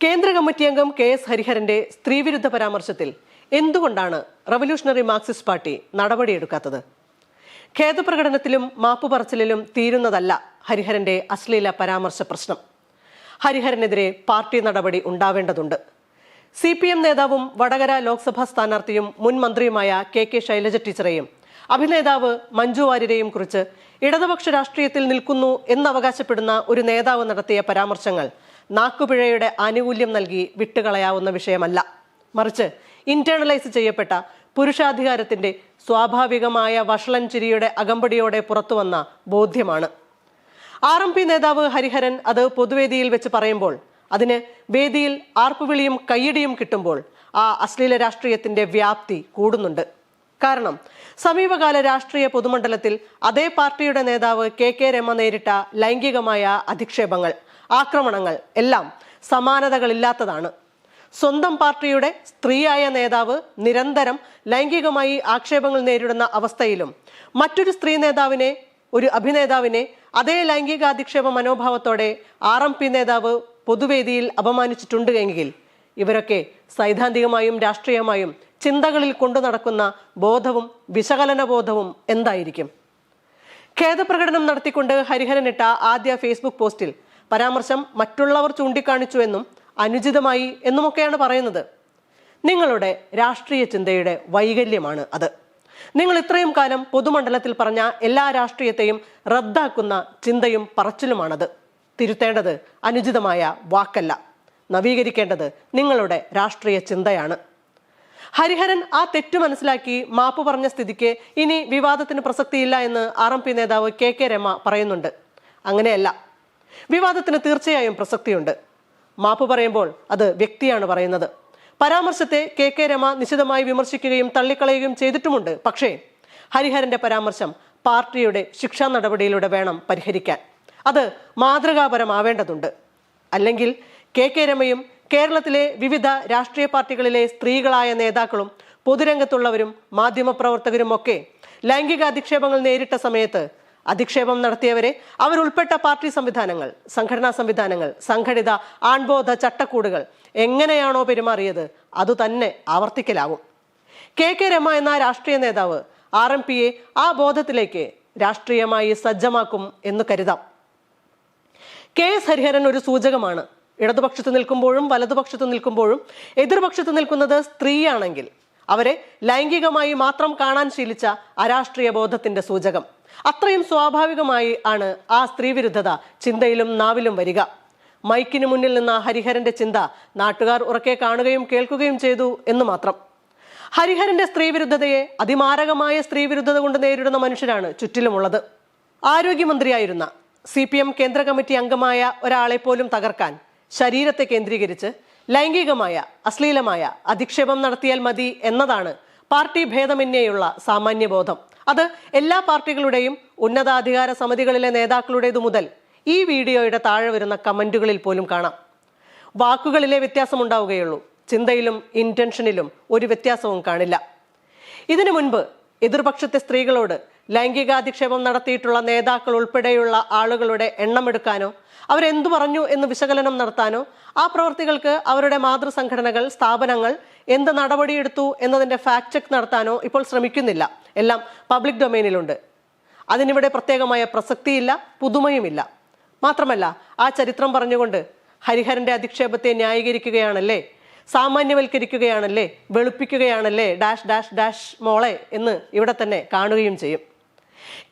കേന്ദ്ര കമ്മിറ്റി അംഗം K S ഹരിഹരന്റെ സ്ത്രീവിരുദ്ധ പരാമർശത്തിൽ എന്തുകൊണ്ടാണ് റവല്യൂഷണറി മാർക്സിസ്റ്റ് പാർട്ടി നടപടിയെടുക്കാത്തത്? ഖേദപ്രകടനത്തിലും മാപ്പുപറച്ചിലും തീരുന്നതല്ല ഹരിഹരന്റെ അശ്ലീല പരാമർശ പ്രശ്നം. ഹരിഹരനെതിരെ പാർട്ടി നടപടി ഉണ്ടാവേണ്ടതുണ്ട്. സി പി എം നേതാവും വടകര ലോക്സഭാ സ്ഥാനാർത്ഥിയും മുൻ മന്ത്രിയുമായ കെ കെ ശൈലജ ടീച്ചറെയും അഭിനേതാവ് മഞ്ജു വാര്യരെയും കുറിച്ച് ഇടതുപക്ഷ രാഷ്ട്രീയത്തിൽ നിൽക്കുന്നു എന്നവകാശപ്പെടുന്ന ഒരു നേതാവ് നടത്തിയ പരാമർശങ്ങൾ നാക്കുപിഴയുടെ ആനുകൂല്യം നൽകി വിട്ടുകളയാവുന്ന വിഷയമല്ല. മറിച്ച് ഇന്റേണലൈസ് ചെയ്യപ്പെട്ട പുരുഷാധികാരത്തിന്റെ സ്വാഭാവികമായ വഷളൻ ചിരിയുടെ അകമ്പടിയോടെ പുറത്തുവന്ന ബോധ്യമാണ്. ആർ എം പി നേതാവ് ഹരിഹരൻ അത് പൊതുവേദിയിൽ വെച്ച് പറയുമ്പോൾ അതിന് വേദിയിൽ ആർപ്പുവിളിയും കയ്യടിയും കിട്ടുമ്പോൾ ആ അശ്ലീല രാഷ്ട്രീയത്തിന്റെ വ്യാപ്തി കൂടുന്നുണ്ട്. കാരണം സമീപകാല രാഷ്ട്രീയ പൊതുമണ്ഡലത്തിൽ അതേ പാർട്ടിയുടെ നേതാവ് കെ കെ രമ നേരിട്ട ലൈംഗികമായ അധിക്ഷേപങ്ങൾ. ആക്രമണങ്ങൾ എല്ലാം സമാനതകളില്ലാത്തതാണ്. സ്വന്തം പാർട്ടിയുടെ സ്ത്രീയായ നേതാവ് നിരന്തരം ലൈംഗികമായി ആക്ഷേപങ്ങൾ നേരിടുന്ന അവസ്ഥയിലും മറ്റൊരു സ്ത്രീ നേതാവിനെ ഒരു അഭിനേതാവിനെ അതേ ലൈംഗികാധിക്ഷേപ മനോഭാവത്തോടെ ആർ എം പി നേതാവ് പൊതുവേദിയിൽ അപമാനിച്ചിട്ടുണ്ട് എങ്കിൽ ഇവരൊക്കെ സൈദ്ധാന്തികമായും രാഷ്ട്രീയമായും ചിന്തകളിൽ കൊണ്ടു നടക്കുന്ന ബോധവും വിശകലന ബോധവും എന്തായിരിക്കും? ഖേദപ്രകടനം നടത്തിക്കൊണ്ട് ഹരിഹരനിട്ട ആദ്യ ഫേസ്ബുക്ക് പോസ്റ്റിൽ പരാമർശം മറ്റുള്ളവർ ചൂണ്ടിക്കാണിച്ചു എന്നും അനുചിതമായി എന്നുമൊക്കെയാണ് പറയുന്നത്. നിങ്ങളുടെ രാഷ്ട്രീയ ചിന്തയുടെ വൈകല്യമാണ് അത്. നിങ്ങൾ ഇത്രയും കാലം പൊതുമണ്ഡലത്തിൽ പറഞ്ഞ എല്ലാ രാഷ്ട്രീയത്തെയും റദ്ദാക്കുന്ന ചിന്തയും പറച്ചിലുമാണത്. തിരുത്തേണ്ടത് അനുചിതമായ വാക്കല്ല. നവീകരിക്കേണ്ടത് നിങ്ങളുടെ രാഷ്ട്രീയ ചിന്തയാണ്. ഹരിഹരൻ ആ തെറ്റു മനസ്സിലാക്കി മാപ്പ് പറഞ്ഞ സ്ഥിതിക്ക് ഇനി വിവാദത്തിന് പ്രസക്തിയില്ല എന്ന് ആർ എം പി നേതാവ് കെ കെ രമ പറയുന്നുണ്ട്. അങ്ങനെയല്ല. വിവാദത്തിന് തീർച്ചയായും പ്രസക്തിയുണ്ട്. മാപ്പ് പറയുമ്പോൾ അത് വ്യക്തിയാണ് പറയുന്നത്. പരാമർശത്തെ കെ കെ രമ നിശിതമായി വിമർശിക്കുകയും തള്ളിക്കളയുകയും ചെയ്തിട്ടുമുണ്ട്. പക്ഷേ ഹരിഹരന്റെ പരാമർശം പാർട്ടിയുടെ ശിക്ഷാ നടപടിയിലൂടെ വേണം പരിഹരിക്കാൻ. അത് മാതൃകാപരമാവേണ്ടതുണ്ട്. അല്ലെങ്കിൽ കെ കെ രമയും കേരളത്തിലെ വിവിധ രാഷ്ട്രീയ പാർട്ടികളിലെ സ്ത്രീകളായ നേതാക്കളും പൊതുരംഗത്തുള്ളവരും മാധ്യമപ്രവർത്തകരും ഒക്കെ ലൈംഗിക അധിക്ഷേപങ്ങൾ നേരിട്ട സമയത്ത് അധിക്ഷേപം നടത്തിയവരെ അവരുൾപ്പെട്ട പാർട്ടി സംവിധാനങ്ങൾ സംഘടനാ സംവിധാനങ്ങൾ സംഘടിത ആൺബോധ ചട്ടക്കൂടുകൾ എങ്ങനെയാണോ പെരുമാറിയത് അതുതന്നെ ആവർത്തിക്കലാവും. കെ കെ രമ എന്ന രാഷ്ട്രീയ നേതാവ് ആർ എം പിയെ ആ ബോധത്തിലേക്ക് രാഷ്ട്രീയമായി സജ്ജമാക്കും എന്ന് കരുതാം. കെ എസ് ഹരിഹരൻ ഒരു സൂചകമാണ്. ഇടതുപക്ഷത്ത് നിൽക്കുമ്പോഴും വലതുപക്ഷത്ത് നിൽക്കുമ്പോഴും എതിർപക്ഷത്ത് നിൽക്കുന്നത് സ്ത്രീയാണെങ്കിൽ അവരെ ലൈംഗികമായി മാത്രം കാണാൻ ശീലിച്ച അരാഷ്ട്രീയ ബോധത്തിന്റെ സൂചകം. അത്രയും സ്വാഭാവികമായി ആണ് ആ സ്ത്രീവിരുദ്ധത ചിന്തയിലും നാവിലും വരിക. മൈക്കിന് മുന്നിൽ നിന്ന ഹരിഹരന്റെ ചിന്ത നാട്ടുകാർ ഉറക്കെ കാണുകയും കേൾക്കുകയും ചെയ്തു എന്ന് മാത്രം. ഹരിഹരന്റെ സ്ത്രീവിരുദ്ധതയെ അതിമാരകമായ സ്ത്രീവിരുദ്ധത കൊണ്ട് നേരിടുന്ന മനുഷ്യരാണ് ചുറ്റിലുമുള്ളത്. ആരോഗ്യമന്ത്രിയായിരുന്ന സി പി എം കേന്ദ്ര കമ്മിറ്റി അംഗമായ ഒരാളെ പോലും തകർക്കാൻ ശരീരത്തെ കേന്ദ്രീകരിച്ച് ലൈംഗികമായ അശ്ലീലമായ അധിക്ഷേപം നടത്തിയാൽ മതി എന്നതാണ് പാർട്ടി ഭേദമന്യേയുള്ള സാമാന്യബോധം. അത് എല്ലാ പാർട്ടികളുടെയും ഉന്നതാധികാര സമിതികളിലെ നേതാക്കളുടേതു മുതൽ ഈ വീഡിയോയുടെ താഴെ വരുന്ന കമന്റുകളിൽ പോലും കാണാം. വാക്കുകളിലെ വ്യത്യാസമുണ്ടാവുകയുള്ളൂ. ചിന്തയിലും ഇന്റൻഷനിലും ഒരു വ്യത്യാസവും കാണില്ല. ഇതിനു മുൻപ് എതിർപക്ഷത്തെ സ്ത്രീകളോട് ലൈംഗികാധിക്ഷേപം നടത്തിയിട്ടുള്ള നേതാക്കൾ ഉൾപ്പെടെയുള്ള ആളുകളുടെ എണ്ണമെടുക്കാനോ അവരെന്തു പറഞ്ഞു എന്ന് വിശകലനം നടത്താനോ ആ പ്രവർത്തികൾക്ക് അവരുടെ മാതൃസംഘടനകൾ സ്ഥാപനങ്ങൾ എന്ത് നടപടിയെടുത്തു എന്നതിന്റെ ഫാക്ട് ചെക്ക് നടത്താനോ ഇപ്പോൾ ശ്രമിക്കുന്നില്ല. എല്ലാം പബ്ലിക് ഡൊമൈനിലുണ്ട് അതിനിവിടെ പ്രത്യേകമായ പ്രസക്തിയില്ല പുതുമയുമില്ല. മാത്രമല്ല ആ ചരിത്രം പറഞ്ഞുകൊണ്ട് ഹരിഹരന്റെ അധിക്ഷേപത്തെ ന്യായീകരിക്കുകയാണല്ലേ? സാമാന്യവൽക്കരിക്കുകയാണല്ലേ? വെളുപ്പിക്കുകയാണല്ലേ? ഡാഷ് ഡാഷ് ഡാഷ് മോളെ എന്ന് ഇവിടെ തന്നെ കാണുകയും ചെയ്യും.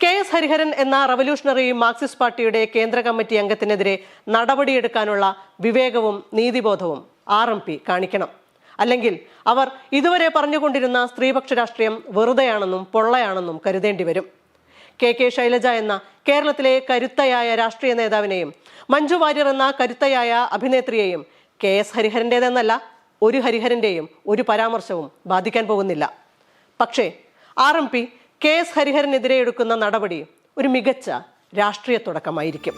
കെ എസ് ഹരിഹരൻ എന്ന റവല്യൂഷണറി മാർക്സിസ്റ്റ് പാർട്ടിയുടെ കേന്ദ്ര കമ്മിറ്റി അംഗത്തിനെതിരെ നടപടിയെടുക്കാനുള്ള വിവേകവും നീതിബോധവും ആർ എം പി കാണിക്കണം. അല്ലെങ്കിൽ അവർ ഇതുവരെ പറഞ്ഞുകൊണ്ടിരുന്ന സ്ത്രീപക്ഷ രാഷ്ട്രീയം വെറുതെയാണെന്നും പൊള്ളയാണെന്നും കരുതേണ്ടി വരും. കെ കെ ശൈലജ എന്ന കേരളത്തിലെ കരുത്തയായ രാഷ്ട്രീയ നേതാവിനെയും മഞ്ജു വാര്യർ എന്ന കരുത്തയായ അഭിനേത്രിയെയും കെ എസ് ഹരിഹരന്റെതെന്നല്ല ഒരു ഹരിഹരന്റെയും ഒരു പരാമർശവും ബാധിക്കാൻ പോകുന്നില്ല. പക്ഷേ R M P K S ഹരിഹരനെതിരെ എടുക്കുന്ന നടപടി ഒരു മികച്ച രാഷ്ട്രീയ തുടക്കമായിരിക്കും